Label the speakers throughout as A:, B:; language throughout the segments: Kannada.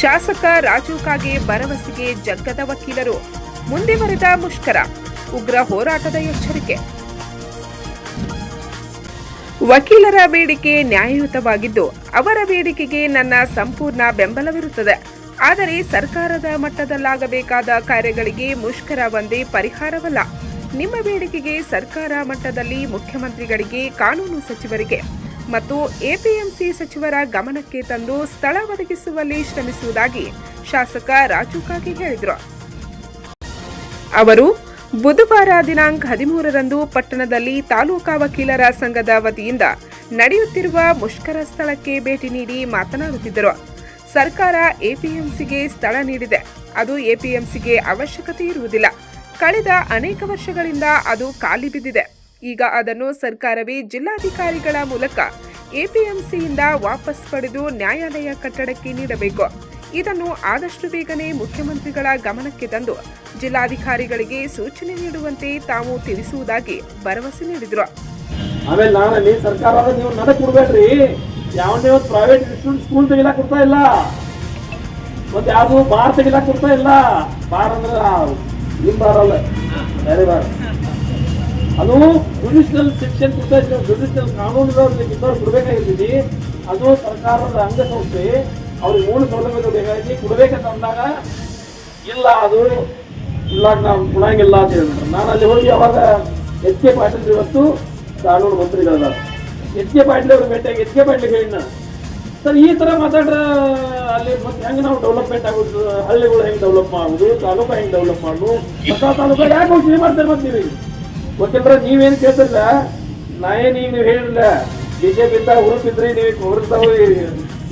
A: ಶಾಸಕ ರಾಜು ಕಾಗೆ ಭರವಸೆಗೆ ಜಗ್ಗದ ವಕೀಲರು. ಮುಂದುವರೆದ ಮುಷ್ಕರ, ಉಗ್ರ ಹೋರಾಟದ ಎಚ್ಚರಿಕೆ. ವಕೀಲರ ಬೇಡಿಕೆ ನ್ಯಾಯಯುತವಾಗಿದ್ದು, ಅವರ ಬೇಡಿಕೆಗೆ ನನ್ನ ಸಂಪೂರ್ಣ ಬೆಂಬಲವಿರುತ್ತದೆ. ಆದರೆ ಸರ್ಕಾರದ ಮಟ್ಟದಲ್ಲಾಗಬೇಕಾದ ಕಾರ್ಯಗಳಿಗೆ ಮುಷ್ಕರ ಒಂದೇ ಪರಿಹಾರವಲ್ಲ. ನಿಮ್ಮ ಬೇಡಿಕೆಗೆ ಸರ್ಕಾರ ಮಟ್ಟದಲ್ಲಿ ಮುಖ್ಯಮಂತ್ರಿಗಳಿಗೆ ಕಾನೂನು ಸಚಿವರಿಗೆ. ಮತ್ತು ಎಪಿಎಂಸಿ ಸಚಿವರ ಗಮನಕ್ಕೆ ತಂದು ಸ್ಥಳ ಒದಗಿಸುವಲ್ಲಿ ಶ್ರಮಿಸುವುದಾಗಿ ಶಾಸಕ ರಾಜು ಕಾಗಿ ಹೇಳಿದರು. ಅವರು ಬುಧವಾರ ದಿನಾಂಕ ಹದಿಮೂರರಂದು ಪಟ್ಟಣದಲ್ಲಿ ತಾಲೂಕಾ ವಕೀಲರ ಸಂಘದ ವತಿಯಿಂದ ನಡೆಯುತ್ತಿರುವ ಮುಷ್ಕರ ಸ್ಥಳಕ್ಕೆ ಭೇಟಿ ನೀಡಿ ಮಾತನಾಡುತ್ತಿದ್ದರು. ಸರ್ಕಾರ ಎಪಿಎಂಸಿಗೆ ಸ್ಥಳ ನೀಡಿದೆ. ಅದು ಎಪಿಎಂಸಿಗೆ ಅವಶ್ಯಕತೆ ಇರುವುದಿಲ್ಲ. ಕಳೆದ ಅನೇಕ ವರ್ಷಗಳಿಂದ ಅದು ಖಾಲಿ ಬಿದ್ದಿದೆ. ಈಗ ಅದನ್ನು ಸರ್ಕಾರವೇ ಜಿಲ್ಲಾಧಿಕಾರಿಗಳ ಮೂಲಕ ಎಪಿಎಂಸಿಯಿಂದ ವಾಪಸ್ ಪಡೆದು ನ್ಯಾಯಾಲಯ ಕಟ್ಟಡಕ್ಕೆ ನೀಡಬೇಕು. ಇದನ್ನು ಆದಷ್ಟು ಬೇಗನೆ ಮುಖ್ಯಮಂತ್ರಿಗಳ ಗಮನಕ್ಕೆ ತಂದು ಜಿಲ್ಲಾಧಿಕಾರಿಗಳಿಗೆ ಸೂಚನೆ ನೀಡುವಂತೆ ತಾವು ತಿಳಿಸುವುದಾಗಿ ಭರವಸೆ ನೀಡಿದರು.
B: ಆಮೇಲೆ ನಾನು ಅಲ್ಲಿ ಸರ್ಕಾರ ನೀವು ನನಗೆ ಕೊಡ್ಬೇಡ್ರಿ. ಯಾವನೇ ಒಂದು ಪ್ರೈವೇಟ್ ಇನ್ಸ್ಟಿಟ್ಯೂಟ್ ಸ್ಕೂಲ್ ತೆಗಿಲಾಕ್ ಕೊಡ್ತಾ ಇಲ್ಲ. ಮತ್ತೆ ಯಾವುದು ಬಾರ್ ತೆಗಿಲಾಕ್ ಕೊಡ್ತಾ ಇಲ್ಲ. ಬಾರ್ ಅಂದ್ರೆ ನಿಮ್ ಬಾರ್ ಅಲ್ಲ. ಬೇರೆ ಬಾರ್. ಅದು ಜುಡಿಷಿಯಲ್ ಸೆಕ್ಷನ್ ಜುಡಿಷಿಯಲ್ ಕಾನೂನು ಕೊಡಬೇಕಾಗಿದ್ದೀವಿ ಅದು ಸರ್ಕಾರದ ಅಂಗಸಂಸ್ಥೆ. ಅವ್ರಿಗೆ ಮೂಲ ಸೌಲಭ್ಯಗಳು ಬೇಕಾಗಿ ಕೊಡ್ಬೇಕಂತ ಅಂದಾಗ ಇಲ್ಲ, ಅದು ಇಲ್ಲ, ನಾವು ಕೊಡಂಗಿಲ್ಲ ಅಂತ ಹೇಳಿದ್ರು ನಾನು ಅಲ್ಲಿ ಹೋಗಿ ಅವಾಗ ಎಚ್ ಕೆ ಪಾಟೀಲ್ ಇವತ್ತು ಕಾನೂನು ಮಂತ್ರಿಗಳದ. ಎಚ್ ಕೆ ಪಾಟೀಲ್ ಅವ್ರ ಭೇಟಿಯಾಗಿ, ಎಚ್ ಕೆ ಪಾಟೀಲ್ ಹೇಳಿನ ಸರ್, ಈ ತರ ಮಾತಾಡ್ರೆ ಅಲ್ಲಿ ಮತ್ತೆ ಹೆಂಗೆ ನಾವು ಡೆವಲಪ್ಮೆಂಟ್ ಆಗೋದು? ಹಳ್ಳಿಗಳು ಹೆಂಗೆ ಡೆವಲಪ್ ಮಾಡೋದು? ತಾಲೂಕು ಹೆಂಗೆ ಡೆವಲಪ್ ಮಾಡೋದು? ಹೊಸ ತಾಲೂಕು ಯಾಕೆ ಮಾಡ್ತಾರೆ ಗೊತ್ತಿಲ್ರ ನೀವೇನು ಕೇಳ್ತಿಲ್ಲ ನಾ ಏನು ಈಗ ನೀವು ಹೇಳಿಲ್ಲ ಬಿಜೆಪಿ ಇಂದ ಹುರುಪಿದ್ರಿ ನೀವು ಹೊರತಾವ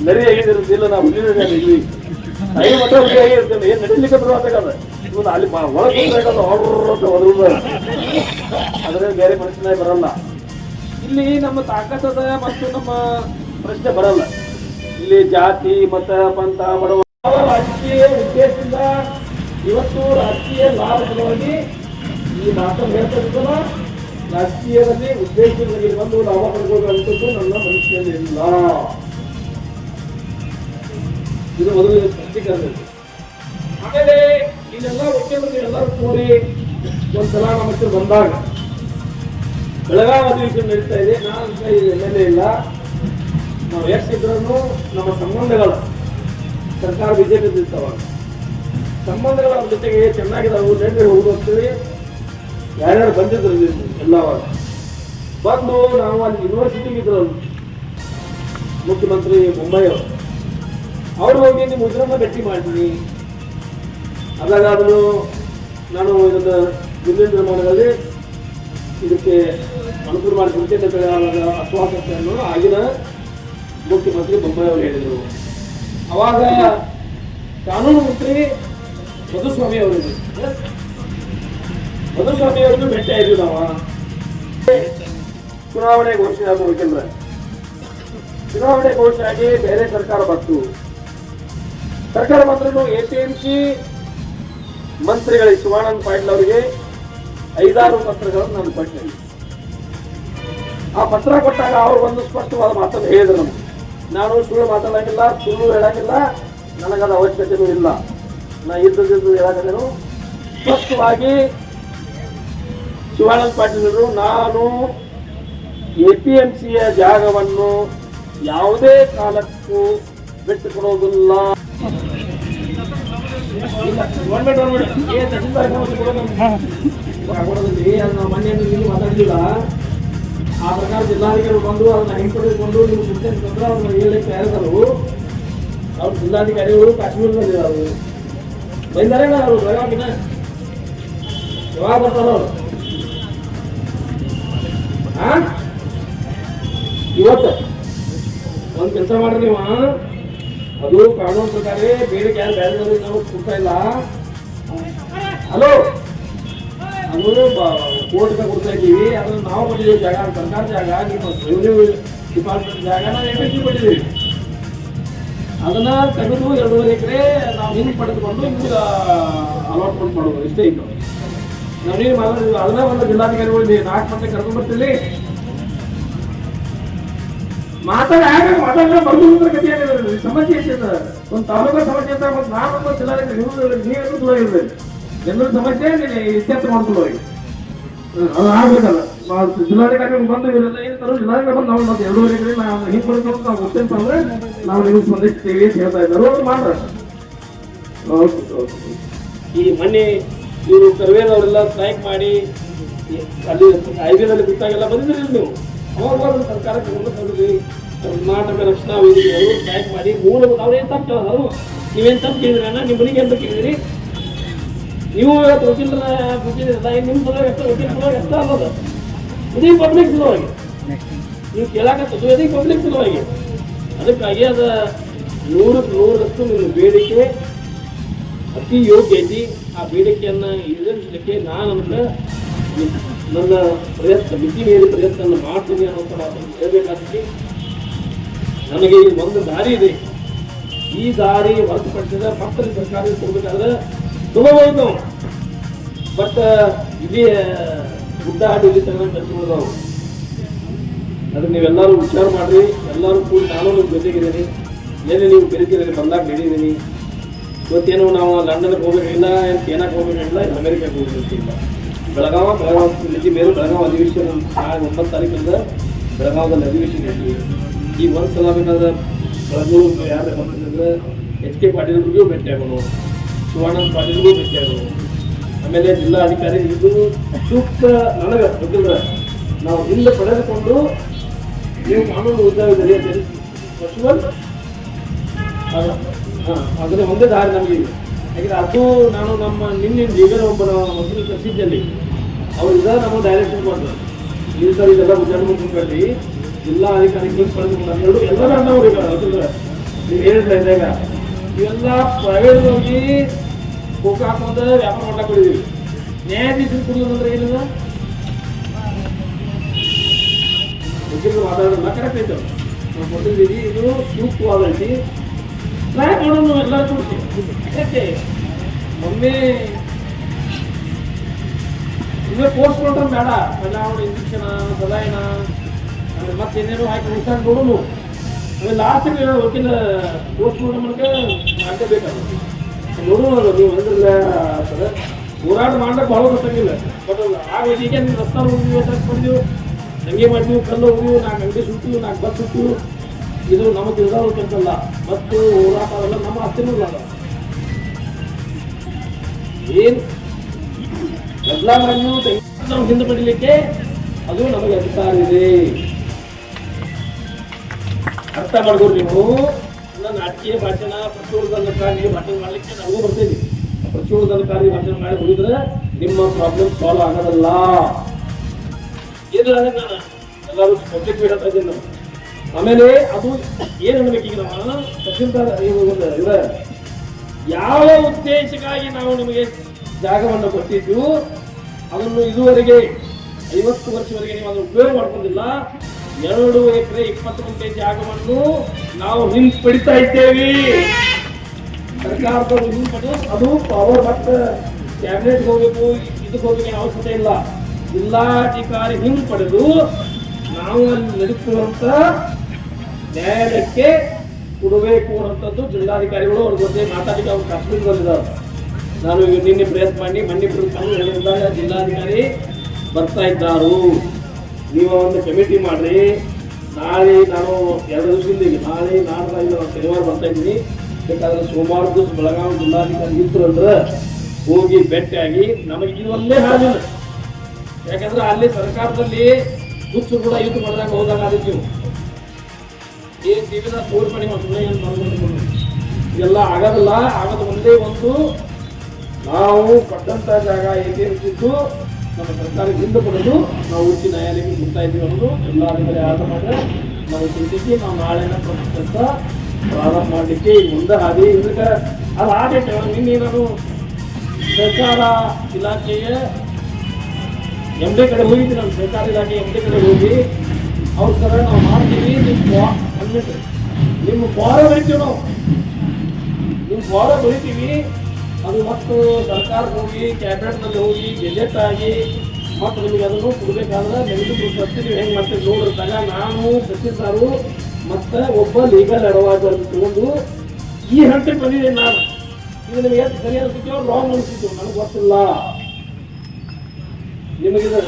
B: ನರಿ ಆಗಿದಿರುತ್ತಿಲ್ಲ ನಾವು ಇಲ್ಲಿ ಐದು ಮಟ್ಟ ಹುಲಿ ಆಗಿರ್ತೇವೆ ಏನು ನಡೀಲಿಕ್ಕೆ ಬರುವಂತಾಗದ ಇವನು ಅಲ್ಲಿ ಒಳಗೆ ಅಂತ ಒದರುದ ಅದ್ರ ಬೇರೆ ಪ್ರಶ್ನೆ ಬರಲ್ಲ. ಇಲ್ಲಿ ನಮ್ಮ ತಾಕತ್ತದ ಮತ್ತು ನಮ್ಮ ಪ್ರಶ್ನೆ ಬರಲ್ಲ. ಇಲ್ಲಿ ಜಾತಿ, ಮತ, ಪಂಥ ಬಡವ ರಾಜಕೀಯ ಉದ್ದೇಶದಿಂದ ಇವತ್ತು ರಾಜಕೀಯ ಲಾಭ ಸಲುವಾಗಿ ಈ ಮಾತನ್ನು ಹೇಳ್ತಕ್ಕಂಥ ರಾಜಕೀಯದಲ್ಲಿ ಉದ್ದೇಶದಲ್ಲಿ ಬಂದು ಲಾಭ ಪಡ್ಕೊಳ್ಳುವಂಥದ್ದು ನನ್ನ ಮನಸ್ಸಿನಲ್ಲಿ ಇಲ್ಲ. ಇದು ಮೊದಲು ಸ್ಪಷ್ಟೀಕರಣ. ಆಮೇಲೆ ಇಲ್ಲೆಲ್ಲ ವಕೀಲರು ಎಲ್ಲರೂ ಕೂಡಿ ಒಂದ್ಸಲ ನಮ್ಮ ಹತ್ರ ಬಂದಾಗ ಬೆಳಗಾವಿ ಅಧಿವೇಶನ ನಡೀತಾ ಇದೆ. ನಾನು ಅಂತ ಎಂ ಎಲ್ ಇಲ್ಲ. ನಾವು ಎಷ್ಟಿದ್ರೂ ನಮ್ಮ ಸಂಬಂಧಗಳು ಸರ್ಕಾರ ಬಿಜೆಪಿ ಸಂಬಂಧಗಳ ಜೊತೆಗೆ ಚೆನ್ನಾಗಿದ್ದಾವೆ ನೆಂಟ್ರೆ ಹೋಗುವಂತೇಳಿ ಯಾರ್ಯಾರು ಬಂದಿದ್ರು ಎಲ್ಲ. ಬಂದು ನಾವು ಅಲ್ಲಿ ಯೂನಿವರ್ಸಿಟಿಗೆ ಇದ್ರು. ಮುಖ್ಯಮಂತ್ರಿ ಮುಂಬೈ ಅವರು ಅವ್ರು ಹೋಗಿ ನೀವು ಮುದ್ರನ್ನ ಗಟ್ಟಿ ಮಾಡ್ತೀನಿ ಅದಾಗ ನಾನು ಇದನ್ನು ಮುಂದಿನ ನಿರ್ಮಾಣದಲ್ಲಿ ಇದಕ್ಕೆ ಅನುಕೂಲ ಮಾಡಿ ಮುಂಚೆ ಹೇಳಿ ಅನ್ನೋದು ಆಗಿನ ಮುಖ್ಯಮಂತ್ರಿ ಮುಂಬೈ ಅವರು ಹೇಳಿದರು ಅವಾಗ ಕಾನೂನು ಮಂತ್ರಿ ಮಧುಸ್ವಾಮಿ ಅವರಿದ್ರು ಮಧುಸ್ವಾಮಿ ಅವರಿಗೂ ಭೇಟಿ ಆಯ್ತು ನಾವು. ಚುನಾವಣೆ ಘೋಷಣೆ ಆದ ಯಾಕಂದ್ರೆ, ಚುನಾವಣೆ ಘೋಷಣೆ ಆಗಿ ಬೇರೆ ಸರ್ಕಾರ ಬಂತು. ಸರ್ಕಾರ ಬಂದ್ರೂ ಎ ಪಿ ಎಂ ಸಿ ಮಂತ್ರಿಗಳಿಗೆ ಶಿವಾನಂದ ಪಾಟೀಲ್ ಅವರಿಗೆ ಐದಾರು ಪತ್ರಗಳನ್ನು ನಾನು ಕೊಟ್ಟೆ. ಆ ಪತ್ರ ಕೊಟ್ಟಾಗ ಅವರು ಒಂದು ಸ್ಪಷ್ಟವಾದ ಮಾತನ್ನು ಹೇಳಿದ್ರು ನಮ್ಗೆ. ನಾನು ಸುಳ್ಳು ಮಾತಾಡಂಗಿಲ್ಲ, ಸುಳ್ಳು ಹೇಳಂಗಿಲ್ಲ, ನನಗದ ಅವಶ್ಯಕತೆನೂ ಇಲ್ಲ. ನಾ ಇದ್ದು ಹೇಳಕತ್ತೇನು ಸ್ಪಷ್ಟವಾಗಿ ಶಿವಾನಂದ ಪಾಟೀಲರು ನಾನು ಎ ಪಿ ಎಂ ಸಿಯ ಜಾಗವನ್ನು ಯಾವುದೇ ಕಾಲಕ್ಕೂ ಬಿಟ್ಟು ಕೊಡೋದಿಲ್ಲ ಮಾತಾಡಿಲ್ಲ ಆ ಪ್ರಕಾರ ಜಿಲ್ಲಾಧಿಕಾರಿ ಬಂದು ಅದನ್ನ ಹಿಂಪಡೆದುಕೊಂಡು ನೀವು ಸೂಚನೆ ತಂದ್ರೆ ಅವ್ರನ್ನ ಹೇಳಲಿಕ್ಕೆ ಯಾರಿದ್ರು? ಅವ್ರು ಜಿಲ್ಲಾಧಿಕಾರಿಗಳು ಕಾಶ್ಮೀರದಲ್ಲಿ ಅವರು? ಬಂದರೆ ಅವರು ಬೆಳಗಾವಿನ ಯಾವಾಗ ಬರ್ತಾರ ಇವತ್ತು ಒಂದು ಕೆಲಸ ಮಾಡ್ರಿ ನೀವು ಅದು ಕಾನೂನು ಪ್ರಕಾರ ಬೇರೆ ಯಾರು ಬೇರೆ ನಾವು ಕೊಡ್ತಾ ಇಲ್ಲ. ಹಲೋ? ಅದು ಕೋರ್ಟ್ಗೆ ಕೊಡ್ತಾ ಇದ್ದೀವಿ, ಅದನ್ನ ನಾವು ಕೊಟ್ಟಿದ್ದೀವಿ ಜಾಗ ಸರ್ಕಾರ ಜಾಗ, ನಿಮ್ಮ ರೆವಿನ್ಯೂ ಡಿಪಾರ್ಟ್ಮೆಂಟ್ ಜಾಗ, ನಾವು ಎಂ ಎಸ್ ಕೊಟ್ಟಿದ್ದೀವಿ. ಅದನ್ನ ತೆಗೆದು ಎರಡೂವರೆ ಎಕರೆ ನಾವು ಹಿಂಗೆ ಪಡೆದುಕೊಂಡು ಹಿಂಗೆ ಅಲಾಟ್ಮೆಂಟ್ ಮಾಡೋದು, ಇಷ್ಟೇ ಇತ್ತು ಮಾತಾಡಿದ್ವಿ ಅದನ್ನ ಒಂದು ಜಿಲ್ಲಾಧಿಕಾರಿಗಳು ನಾಲ್ಕು ಮಂದಿ ಕರ್ಕೊಂಡ್ ಬರ್ತಿಲ್ಲಿ ಮಾತಾಡ ಮಾತಾಡ ಬರ್ದು ಗತಿ ಸಮಸ್ಯೆ ಐತೆ ಒಂದು ತಾಲೂಕು ಸಮಸ್ಯೆ ಅಂತ ಮತ್ತೆ ಒಂದು ಜಿಲ್ಲಾಧಿಕಾರಿ ನೀವು ನೀವೇನು ದೂರ ಇರ್ಬೇಕು ಎಲ್ಲರ ಸಮಸ್ಯೆ ಇತ್ಯರ್ಥ ಮಾಡ್ಕೊಂಡು ಅದು ಆಗ್ಬೇಕಲ್ಲ. ನಾವು ಜಿಲ್ಲಾಧಿಕಾರಿ ಬಂದು ಇವರೆಲ್ಲ ಏನ್ ತರ ಜಿಲ್ಲಾಧಿಕಾರಿ ಬಂದು ನಾವು ಮತ್ತೆ ಎರಡೂವರೆ ನಾವು ಹಿಂಗೆ ಅಂತ ನಾವು ಅಂದ್ರೆ ನಾವು ನಿಮ್ಗೆ ಹೇಳ್ತಾ ಇದ್ದಾರೆ. ಈ ಮೊನ್ನೆ ಇವರು ಸರ್ವೇದವರೆಲ್ಲ ಸ್ಟ್ರೈಕ್ ಮಾಡಿ ಅಲ್ಲಿ ಹೈವೇನಲ್ಲಿ ಬಿಟ್ಟಾಗೆಲ್ಲ ಬಂದಿದ್ರಿ ನೀವು. ಅವಾಗ ಸರ್ಕಾರಕ್ಕೆ ತಂದ್ರಿ ಕರ್ನಾಟಕ ರಕ್ಷಣಾ ವೇದಿಕೆಯವರು ಸ್ಟ್ರೈಕ್ ಮಾಡಿ ಮೂಲ ಏನು ತಪ್ಪು ಅವರು ನೀವೇನ್ ತಪ್ಪು ಕೇಳಿದ್ರಿ ಅಣ್ಣ? ನಿಮ್ಮ ಮನೆಗೆ ಕೇಳಿದ್ರಿ? ನೀವು ಇವತ್ತು ವಕೀಲರ ಬಿಟ್ಟಿದ್ರಲ್ಲ ನಿಮ್ಮ ಸಲುವಾಗಿ ಎಷ್ಟು ವಕೀಲ ಸಲುವಾಗಿ ಎಷ್ಟು ಅಲ್ಲದ ಇಡೀ ಪಬ್ಲಿಕ್ ಸಲುವಾಗಿ. ನೀವು ಕೇಳಾಕತ್ತದು ಇಡೀ ಪಬ್ಲಿಕ್ ಸಲುವಾಗಿ. ಅದಕ್ಕಾಗಿ ಅದ ನೂರಕ್ಕೆ ನೂರರಷ್ಟು ನಿಮ್ಮ ಬೇಡಿಕೆ ಅತಿ ಯೋಗ್ಯ ಐತಿ ಆ ಬೇಡಿಕೆಯನ್ನು ಈಡೇರಿಸಲಿಕ್ಕೆ ನಾನು ಅಂತ ನನ್ನ ಪ್ರಯತ್ನ, ಮಿತಿ ಮೀರಿ ಪ್ರಯತ್ನ ಮಾಡ್ತೀನಿ ಅನ್ನೋಂಥ ಮಾತನ್ನು ಹೇಳಬೇಕಾಗ್ತದೆ ನನಗೆ ಈ ಒಂದು ದಾರಿ ಇದೆ. ಈ ದಾರಿ ಹೊರತುಪಡಿಸಿದ ಮತ್ತೊಂದು ಸರ್ಕಾರ ಕೊಡ್ಬೇಕಾದ್ರೆ ಸುಲಭವಾಯ್ತು ಬಟ್ ಇಲ್ಲಿ ಗುಡ್ಡ ಹಾಡಿ ಇಲ್ಲಿ ಅದಕ್ಕೆ ನೀವೆಲ್ಲರೂ ವಿಚಾರ ಮಾಡ್ರಿ. ಎಲ್ಲರೂ ಕೂಡ ನಾನು ನಿಮ್ಮ ಜೊತೆಗಿದ್ದೀನಿ. ಏನೇ ನೀವು ಬೇರೆ ಬಂದಾಗ ಹೇಳಿದ್ದೀನಿ ಇವತ್ತೇನು ನಾವು ಲಂಡನ್ಗೆ ಚೈನಾಕ್ಕೆ ಹೋಗಬೇಕಿಲ್ಲ ಇಲ್ಲ ಅಮೆರಿಕಕ್ಕೆ ಹೋಗಬೇಕಿಲ್ಲ ಬೆಳಗಾವ, ಬೆಳಗಾವ್ ನಿಧಿ ಮೇರು ಬೆಳಗಾವ್ ಅಧಿವೇಶನ ನಾಳೆ ಒಂಬತ್ತು ತಾರೀಕಿಂದ ಬೆಳಗಾವದಲ್ಲಿ ಅಧಿವೇಶನ ಇದ್ವಿ ಈ ಒಂದು ಸಲ ಬೇಕಾದ್ರೆ ಬೆಳಗೂರು ಯಾರು ಬಂದ್ರೆ ಎಚ್ ಕೆ ಪಾಟೀಲ್ರಿಗೂ ಭೇಟಿ ಆಗೋದು ಶಿವಾನಂದ ಪಾಟೀಲ್ಗೂ ಆಗೋದು ಆಮೇಲೆ ಜಿಲ್ಲಾಧಿಕಾರಿ, ಇದು ಸೂಕ್ತ ನನಗೆ ಗೊತ್ತಿಲ್ಲ ನಾವು ಇಲ್ಲಿ ಪಡೆದುಕೊಂಡು ನೀವು ಕಾನೂನು ಉದ್ಯೋಗದಲ್ಲಿ ಅಂತ ಪಶುವಲ್ ಮುಂದೆ ಒಂದೇ ದಾರಿ ನಮಗಿದೆ ಯಾಕಂದ್ರೆ ಅದು ನಾನು ನಮ್ಮ, ನಿನ್ನೆ ಜೀವನ ಒಬ್ಬ ಮೊದಲು ಕಸಿದ್ದಲ್ಲಿ ಅವರಿಂದ ನಮ್ಮ ಡೈರೆಕ್ಷನ್ ಮಾಡಿದ್ರು ಈ ಸರ್ ಇದೆಲ್ಲ ಕಲ್ಲಿ ಜಿಲ್ಲಾ ಅಧಿಕಾರಿ ಪಡೆದುಕೊಂಡು ಎರಡು, ಎಲ್ಲರೂ ಅಣ್ಣವ್ರು ಈಗ ಅದ್ರ ನೀವು ಹೇಳ್ತಾ ಇದ್ದಾಗ ಇವೆಲ್ಲ ಪ್ರೈವೇಟ್ ಹೋಗಿ ಕೋಕ ಹಾಕೊಂಡು ವ್ಯಾಪಾರ ಮಾಡಕ್ಕೆ ಬಿಡಿದೀವಿ ನ್ಯಾಯಾಧೀಶರು ಕುಡಿಯೋದು ಅಂದ್ರೆ ಏನಿಲ್ಲ? ಮಾತಾಡೋದಿಲ್ಲ ಕರೆಕ್ಟ್ ಐತೆ. ನಾವು ಕೊಟ್ಟಿದ್ದೀವಿ, ಇದು ಸೂಕ್ತವಾದ ಐತಿ ಟ್ರೈ ಮಾಡೋಣ ಎಲ್ಲರೂ ಕೂಡಿಸಿ ಯಾಕೆ ಮಮ್ಮಿ ಇವೇ ಕೋರ್ಸ್ ಕೊಟ್ರೆ ಬೇಡ. ಬದಲಾವಣೆ ಇಂಜೆಕ್ಷನ ಸದಾಯನ ಆಮೇಲೆ ಮತ್ತೆ ಏನೇನೋ ಹಾಕಿ ಉಳ್ಕೊಂಡು ನೋಡೋನು ಆಮೇಲೆ ಲಾಸ್ಟಿಗೆ ವಕೀಲ ಕೋರ್ಸ್ ಮಾಡೋ ಮೂಲಕ ಮಾಡಲೇಬೇಕಾಗುತ್ತೆ. ನೋಡೋಣ ಅದು ನೀವು, ಅಂದ್ರಲ್ಲ ಸರ್. ಹೋರಾಟ ಮಾಡಕ್ಕೆ ಭಾಳ ಗೊತ್ತಾಗಿಲ್ಲ ಬಟ್ ಆ ಈಗ ನೀವು ರಸ್ತಾ ಹೋಗಿವಿ ಅಂತ ಬಂದೀವಿ ಹಂಗೆ ಮಾಡಿದ್ವಿ ಕಲ್ಲು ಹೋಗಿವಿ ನಾಲ್ಕು ಅಂಗಡಿ ಸುಟ್ಟು, ನಾಲ್ಕು ಬಸ್ ಸುಟ್ಟಿವಿ ಇದು ನಮ್ಮ ತಿಳಿದಾರೋ ಕೆಲಸಲ್ಲ ಮತ್ತು ಹೋರಾಟವೆಲ್ಲ ನಮ್ಮ ಹತ್ತಿರ. ಏನು? ಮಾಡಿ ನಾವು ಹಿಂದೆ ಪಡಿಲಿಕ್ಕೆ ಅದು ನಮಗೆ ಅಧಿಕಾರ ಇದೆ. ಅರ್ಥ ಮಾಡ್ಬೋದು ನೀವು. ನನ್ನ ನಾಟಕೀಯ ಭಾಷಣ ಪ್ರಚೋದನಕಾರಿ ಭಾಷಣ ಮಾಡ್ಲಿಕ್ಕೆ ನಾವು ಬರ್ತೀವಿ ಪ್ರಚೋದನಕಾರಿ ಭಾಷಣ ಮಾಡಿ ಹೋಗಿದ್ರೆ ನಿಮ್ಮ ಪ್ರಾಬ್ಲಮ್ ಸಾಲ್ವ್ ಆಗೋದಲ್ಲ. ಹೇಳಿದ್ರೆ ನಾನು? ಎಲ್ಲರೂ ಪಬ್ಲಿಕ್ ಬೇಡ ಇದ್ದೀನಿ. ನಾನು ಆಮೇಲೆ ಅದು ಏನು ಹೇಳಬೇಕೀಗ ಇವ್ರ, ಯಾವ ಉದ್ದೇಶಕ್ಕಾಗಿ ನಾವು ನಿಮಗೆ ಜಾಗವನ್ನು ಕೊಟ್ಟಿದ್ದು ಅದನ್ನು ಇದುವರೆಗೆ ಐವತ್ತು ವರ್ಷವರೆಗೆ ನೀವು ಅದನ್ನು ಉಪಯೋಗ ಮಾಡ್ಕೊಂಡಿಲ್ಲ. ಎರಡು ಎಕರೆ ಇಪ್ಪತ್ತು ಗಂಟೆ ಜಾಗವನ್ನು ನಾವು ಹಿಂಪಡಿತಾ ಇದ್ದೇವೆ. ಸರ್ಕಾರದ ಹಿಂಪಡೆದು ಅದು ಪವರ್ ಮತ್ತೆ ಕ್ಯಾಬಿನೆಟ್ ಹೋಗಬೇಕು ಇದಕ್ಕೆ ಹೋಗಬೇಕು ಅವಶ್ಯಕತೆ ಇಲ್ಲ. ಜಿಲ್ಲಾಧಿಕಾರಿ ಹಿಂಪಡೆದು ನಾವು ಅಲ್ಲಿ ನಡೆಸುವಂತ ನ್ಯಾಯಾಲಯಕ್ಕೆ ಕೊಡಬೇಕು ಅನ್ನೋಂಥದ್ದು ಜಿಲ್ಲಾಧಿಕಾರಿಗಳು ಅವ್ರ ಜೊತೆ ಮಾತಾಡಿಕೆ ಅವ್ರು ಕಾಶ್ಮೀರದಲ್ಲಿದ್ದಾರೆ ನಾನು ಈಗ ನಿನ್ನೆ ಪ್ರಯತ್ನ ಮಾಡಿ ಮಣ್ಣಿ ಹೇಳಿದಾಗ ಜಿಲ್ಲಾಧಿಕಾರಿ ಬರ್ತಾ ಇದ್ದಾರು. ನೀವು ಒಂದು ಕಮಿಟಿ ಮಾಡ್ರಿ. ನಾಳೆ ನಾನು ಎರಡು ದಿವಸದಿಂದ ನಾಳೆ ನಾನು ಶನಿವಾರ ಬರ್ತಾ ಇದ್ದೀನಿ. ಬೇಕಾದ್ರೆ ಸೋಮವಾರ ದಿವಸ ಬೆಳಗಾವಿ ಜಿಲ್ಲಾಧಿಕಾರಿ ಇದ್ರು ಅಂದ್ರೆ ಹೋಗಿ ಭೇಟಿಯಾಗಿ ನಮಗೆ ಇದು ಒಂದೇ ಹಾಲಿಲ್ಲ ಯಾಕಂದ್ರೆ ಅಲ್ಲಿ ಸರ್ಕಾರದಲ್ಲಿ ಹುಚ್ಚು ಕೂಡ ಇದು ಮಾಡಿದಾಗ ಹೋದಾಗ ಅದಕ್ಕೆ ಏನ್ ಜೀವನ ತೋರ್ಪಣೆ ಮತ್ತು ಏನು ಇದೆಲ್ಲ ಆಗದಲ್ಲ, ಆಗದ ಒಂದೇ ಒಂದು ನಾವು ಕೊಟ್ಟಂತ ಜಾಗ ಹೇಗೆ ಇರ್ತಿದ್ದು ನಮ್ಮ ಸರ್ಕಾರ ಹಿಂದೆ ಪಡೆದು ನಾವು ಉಚ್ಚ ನ್ಯಾಯಾಲಯಕ್ಕೆ ಮುಗ್ತಾ ಇದ್ದೀವಿ ಅನ್ನೋದು ಎಲ್ಲ ಅಧಿಕಾರಿ ಆರ್ಡರ್ ಮಾಡಿದ್ರೆ ನಾವು ಚಿಂತಿಸಿ ನಾವು ನಾಳೆನ ಕೆಲಸ ಪ್ರಾರಂಭ ಮಾಡಲಿಕ್ಕೆ ಮುಂದೆ ಹಾದಿ ಇದಕ್ಕೆ ಅದು ಆಗೈತೆ ನಿನ್ನೇನಾದ್ರು ನಾನು ಸರ್ಕಾರ ಇಲಾಖೆಯ ಎಂ ಡಿ ಕಡೆ ಹೋಗಿದ್ವಿ ನಮ್ಮ ಸರ್ಕಾರ ಇಲಾಖೆ ಎಂ ಡಿ ಕಡೆ ಹೋಗಿ, ಅವ್ರ ಸರ ನಾವು ಮಾಡ್ತೀವಿ ನಿಮ್ಮ ಫಾ ನಿಮ್ಮ ಫಾರ ಬರಿತೀವಿ ನಾವು. ನಿಮ್ಮ ಫಾರ ಬರಿತೀವಿ ಅದು ಮತ್ತು ಸರ್ಕಾರ ಹೋಗಿ, ಕ್ಯಾಬಿನೆಟ್ನಲ್ಲಿ ಹೋಗಿ, ಗೆಜೆಟ್ ಆಗಿ, ಮತ್ತು ನಿಮಗೆ ಅದನ್ನು ಕೊಡಬೇಕಾದ್ರೆ ನೆಗೆದು ಬರ್ತೀವಿ ಹೆಂಗೆ ಮಾಡ್ತೀವಿ ನೋಡಿದಾಗ ನಾನು ತಹಸೀಲ್ದಾರು ಮತ್ತು ಒಬ್ಬ ಲೀಗಲ್ ಅಡ್ವೈಸರ್ ತಗೊಂಡು ಈ ಹಂತಕ್ಕೆ ಬಂದಿದ್ದೀನಿ ನಾನು. ಇದು ನಿಮಗೆ ಎಷ್ಟು ಸರಿ ಅನಿಸುತ್ತೋ ರಾಂಗ್ ಅನಿಸಿತ್ತು ನನಗೆ ಗೊತ್ತಿಲ್ಲ. ನಿಮಗಿದೆ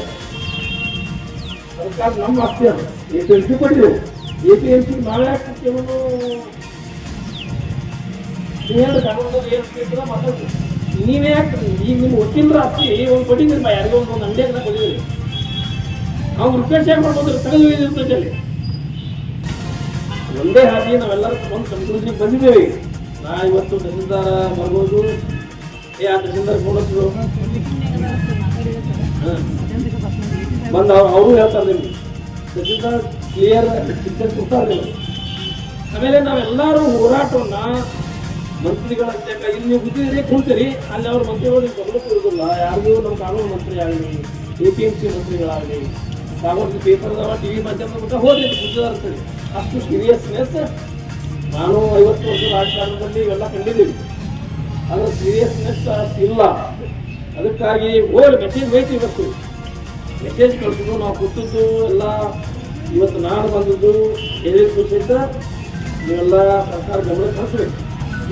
B: ಸರ್ಕಾರ ನಮ್ಮ ಆಸ್ತಿ ಅದು. ಎಷ್ಟು ಕೊಟ್ಟಿದ್ದೆವು ಎ ಪಿ ಎಂ ಸಿ ನಾವೇ ಏನು ಕಾನೂನು ಏನು ಕೇಳ್ತೀರ ಮಾತಾಡ್ರಿ ನೀವೇ ಈಗ ನಿಮ್ಮ ವಕೀಲರ ಅಪ್ಪಿ ಒಂದು ಕೊಟ್ಟಿದ್ದೀರಿ ಬಾ ಯಾರಿಗೋ ಒಂದು ಒಂದು ಅಂತ ಕೊಟ್ಟಿದ್ದೀರಿ. ನಾವು ರಿಪೇರ್ ಶೇರ್ ಮಾಡ್ಬೋದು ತೆಗೆದು ಇರ್ತೈತೆ ಅಲ್ಲಿ. ಒಂದೇ ಹಾದಿ ನಾವೆಲ್ಲರೂ ಒಂದು ಕನ್ಕ್ಲೂಷನ್ ಬಂದಿದ್ದೇವೆ. ನಾ ಇವತ್ತು ತಹಸೀಲ್ದಾರ ಬರ್ಬೋದು. ಏ, ಆ ತಹಸೀಲ್ದಾರ್ ಕೊಡಿಸ್ರು ಬಂದು ಅವ್ರು ಅವರು ಹೇಳ್ತಾರೆ ನಿಮ್ಗೆ. ತಹಸೀಲ್ದಾರ್ ಕ್ಲಿಯರ್ ಪಿಕ್ಚರ್ ಕೊಡ್ತಾರೆ. ನಿಮ್ಗೆ ಆಮೇಲೆ ನಾವೆಲ್ಲರೂ ಹೋರಾಟವನ್ನ ಮಂತ್ರಿಗಳ ತನಕ ಇಲ್ಲಿ ನೀವು ಕೂತಿದ್ರೆ ಕುಂತೀರಿ, ಅಲ್ಲಿ ಅವ್ರ ಮಂತ್ರಿಗಳು ನೀವು ಬದಲು ಕೊಡೋದಿಲ್ಲ ಯಾರಿಗೂ ನಮ್ಮ ಕಾನೂನು ಮಂತ್ರಿ ಆಗಲಿ ಎ ಪಿ ಎಂ ಸಿ ಮಂತ್ರಿಗಳಾಗಲಿ ಕಾಗೋದು ಪೇಪರ್ದವ ಟಿ ವಿ ಮಾಧ್ಯಮದ ಹೋದ್ರೆ ಕೂತಿದಾರೆ ಅಂತೇಳಿ ಅಷ್ಟು ಸೀರಿಯಸ್ನೆಸ್ ನಾನು ಐವತ್ತು ವರ್ಷ ರಾಜಕಾರಣದಲ್ಲಿ ಇವೆಲ್ಲ ಕಂಡಿದ್ದೀವಿ ಅದರ ಸೀರಿಯಸ್ನೆಸ್ ಇಲ್ಲ ಅದಕ್ಕಾಗಿ ಹೋಗಿ ಮೆಸೇಜ್ ಹೋಯ್ತು ಇವತ್ತು ಮೆಸೇಜ್ ಕಳಿಸಿದ್ರು ನಾವು ಕೂತಿದ್ದು ಎಲ್ಲ ಇವತ್ತು ನಾನು ಬಂದದ್ದು ಹೇಳಿದ್ದು ಸಹಿತ ನೀವೆಲ್ಲ ಸರ್ಕಾರ ಗಮನ ಕಳಿಸ್ಬೇಕು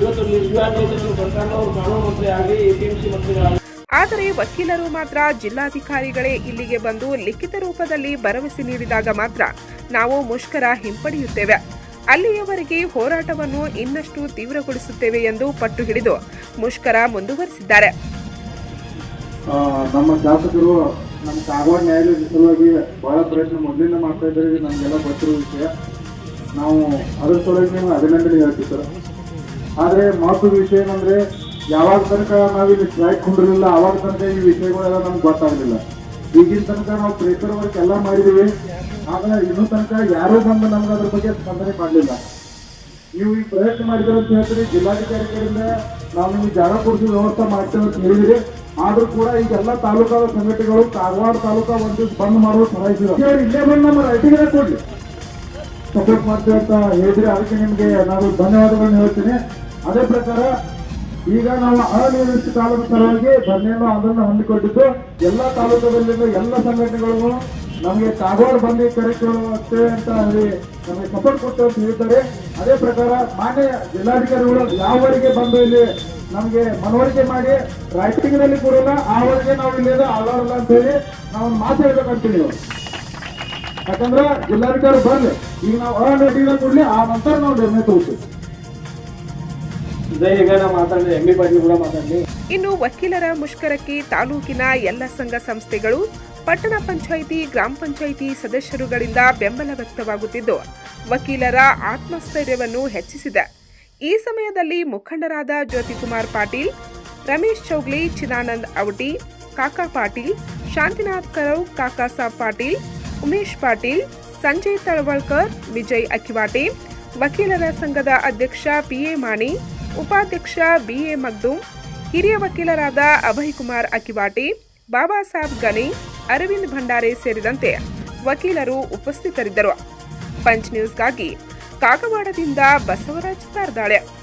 B: ಇವತ್ತು ನೀವು ಸರ್ಕಾರದವರು ಕಾನೂನು ಮಂತ್ರಿ ಆಗಲಿ ಎ ಪಿ ಎಂ ಸಿ ಮಂತ್ರಿಗಳಾಗಲಿ.
A: ಆದರೆ ವಕೀಲರು ಮಾತ್ರ ಜಿಲ್ಲಾಧಿಕಾರಿಗಳೇ ಇಲ್ಲಿಗೆ ಬಂದು ಲಿಖಿತ ರೂಪದಲ್ಲಿ ಭರವಸೆ ನೀಡಿದಾಗ ಮಾತ್ರ ನಾವು ಮುಷ್ಕರ ಹಿಂಪಡೆಯುತ್ತೇವೆ. ಅಲ್ಲಿಯವರೆಗೆ ಹೋರಾಟವನ್ನು ಇನ್ನಷ್ಟು ತೀವ್ರಗೊಳಿಸುತ್ತೇವೆ ಎಂದು ಪಟ್ಟು ಹಿಡಿದು ಮುಷ್ಕರ ಮುಂದುವರಿಸಿದ್ದಾರೆ.
C: ನಮ್ಮ ಶಾಸಕರು ನಮ್ಮ ಕಾಗವಾಡ ನ್ಯಾಯಾಲಯದ ಸಲುವಾಗಿ ಬಹಳ ಪ್ರಯತ್ನ ಮೊದಲಿಂದ ಮಾಡ್ತಾ ಇದ್ದಾರೆ ನಮಗೆಲ್ಲ ಗೊತ್ತಿರೋ ವಿಷಯ. ನಾವು ಅದರ ಸಲುವಾಗಿ ನಿಮ್ಗೆ ಅಭಿನಂದನೆ ಹೇಳ್ತೀವಿ ಸರ್. ಆದರೆ ಮಹತ್ವದ ವಿಷಯ ಏನಂದ್ರೆ, ಯಾವಾಗ ತನಕ ನಾವಿಲ್ಲಿ ಸ್ಟ್ರೈಕ್ ಕೊಂಡಿರಲಿಲ್ಲ ಆವಾಗ ತನಕ ಈ ವಿಷಯಗಳೆಲ್ಲ ನಮ್ಗೆ ಗೊತ್ತಾಗಲಿಲ್ಲ. ಈಗಿನ ತನಕ ನಾವು ಪೇಪರ್ ವರ್ಕ್ ಎಲ್ಲ ಮಾಡಿದ್ದೀವಿ. ಆದರೆ ಇನ್ನೂ ತನಕ ಯಾರೂ ಬಂದು ನಮ್ಗೆ ಅದ್ರ ಬಗ್ಗೆ ಸ್ಪಂದನೆ ಮಾಡಲಿಲ್ಲ. ನೀವು ಈ ಪ್ರಯತ್ನ ಮಾಡಿದ್ರೆ ಅಂತ ಹೇಳ್ತೀರಿ, ಜಿಲ್ಲಾಧಿಕಾರಿಗಳಿಂದ ನಾವು ನಿಮಗೆ ಜಾಗ ಕೊಡಿಸಿ ವ್ಯವಸ್ಥೆ ಮಾಡ್ತೇವೆ ಅಂತ ಹೇಳಿದ್ರಿ ಆದ್ರೂ ಕೂಡ ಈಗ ಎಲ್ಲ ತಾಲೂಕಾದ ಸಂಘಟನೆಗಳು ಕಾರವಾರ ತಾಲೂಕಾ ಒಂದು ಬಂದ್ ಮಾಡುವ ಸಲಹಿಸಿದ್ರು ಇಲ್ಲೇ ಬಂದು ನಮ್ಮ ರೈತರಿಗೆ ಕೊಡ್ಲಿ ಸಪೋರ್ಟ್ ಮಾಡ್ತೇವೆ ಅಂತ ಹೇಳಿದ್ರೆ ಅದಕ್ಕೆ ನಿಮ್ಗೆ ನಾನು ಧನ್ಯವಾದಗಳನ್ನು ಹೇಳ್ತೀನಿ. ಅದೇ ಪ್ರಕಾರ ಈಗ ನಾವು ಅನಿರ್ದಿಷ್ಟ ತಾಲೂಕು ಸಲುವಾಗಿ ಧನ್ಯವನ್ನು ಅದನ್ನು ಹೊಂದಿಕೊಂಡಿದ್ದು ಎಲ್ಲ ತಾಲೂಕದಲ್ಲಿರುವ ಎಲ್ಲ ಸಂಘಟನೆಗಳಿಗೂ ನಮಗೆ ಕಾಗವಾಡ ಕರೆ ಕೇಳುವಂತೆ ಅಂತ ಹೇಳಿ ನಮಗೆ ಸಪೋರ್ಟ್ ಕೊಟ್ಟು ಅಂತ ಹೇಳ್ತಾರೆ ಅದೇ ಪ್ರಕಾರ ಮಾನ್ಯ ಜಿಲ್ಲಾಧಿಕಾರಿಗಳು ಯಾವರಿಗೆ ಬಂದು ಇಲ್ಲಿ ನಮಗೆ ಮನವರಿಕೆ ಮಾಡಿ ರೈಟಿಂಗ್ನಲ್ಲಿ ಕೊಡೋಲ್ಲ ಆವರೆಗೆ ನಾವು ಇಲ್ಲಿ ಅಲ್ಲ ಅಂತ ಹೇಳಿ ನಾವು ಮಾತು ಹೇಳ್ಬೇಕಂತೀವಿ ನೀವು. ಯಾಕಂದ್ರೆ ಜಿಲ್ಲಾಧಿಕಾರಿ ಬರ್ಲಿ ಈಗ ನಾವು ಅನಡಿನ ಕೊಡ್ಲಿ ಆ ನಂತರ ನಾವು ನಿರ್ಣಯ ತಗೋತೀವಿ.
B: ಇದೇ ಈಗ ನಾ ಮಾತಾಡಲಿ ಎಂ ಬಿ ಪಾಟೀಲ್ ಕೂಡ ಮಾತಾಡಲಿ.
A: ಇನ್ನು ವಕೀಲರ ಮುಷ್ಕರಕ್ಕೆ ತಾಲೂಕಿನ ಎಲ್ಲ ಸಂಘ ಸಂಸ್ಥೆಗಳು ಪಟ್ಟಣ ಪಂಚಾಯಿತಿ, ಗ್ರಾಮ ಪಂಚಾಯಿತಿ ಸದಸ್ಯರುಗಳಿಂದ ಬೆಂಬಲ ವ್ಯಕ್ತವಾಗುತ್ತಿದ್ದು, ವಕೀಲರ ಆತ್ಮಸ್ಥೈರ್ಯವನ್ನು ಹೆಚ್ಚಿಸಿದೆ. ಈ ಸಮಯದಲ್ಲಿ ಮುಖಂಡರಾದ ಜ್ಯೋತಿಕುಮಾರ್ ಪಾಟೀಲ್, ರಮೇಶ್ ಚೌಗ್ಲಿ ಚಿನಾನಂದ್ ಅವಟಿ ಕಾಕಾ ಪಾಟೀಲ್, ಶಾಂತಿನಾಥ್ ಕರವ್, ಕಾಕಾ ಸಾಬ್ ಪಾಟೀಲ್, ಉಮೇಶ್ ಪಾಟೀಲ್, ಸಂಜಯ್ ತಳವಳ್ಕರ್, ವಿಜಯ್ ಅಕಿವಾಟೆ ವಕೀಲರ ಸಂಘದ ಅಧ್ಯಕ್ಷ ಪಿಎ ಮಾಣಿ, ಉಪಾಧ್ಯಕ್ಷ ಬಿಎ ಮಗ್ದೂಮ್ ಹಿರಿಯ ವಕೀಲರಾದ ಅಭಯ್ ಕುಮಾರ್ ಅಕಿವಾಟೆ ಬಾಬಾ ಸಾಬ್ ಗನಿ ಅರವಿಂದ್ ಭಂಡಾರೆ ಸೇರಿದಂತೆ ವಕೀಲರು ಉಪಸ್ಥಿತರಿದ್ದರು. ಪಂಚ್ ನ್ಯೂಸ್ಗಾಗಿ ಕಾಗವಾಡದಿಂದ ಬಸವರಾಜ್ ತಾರ್ದಾಳೆ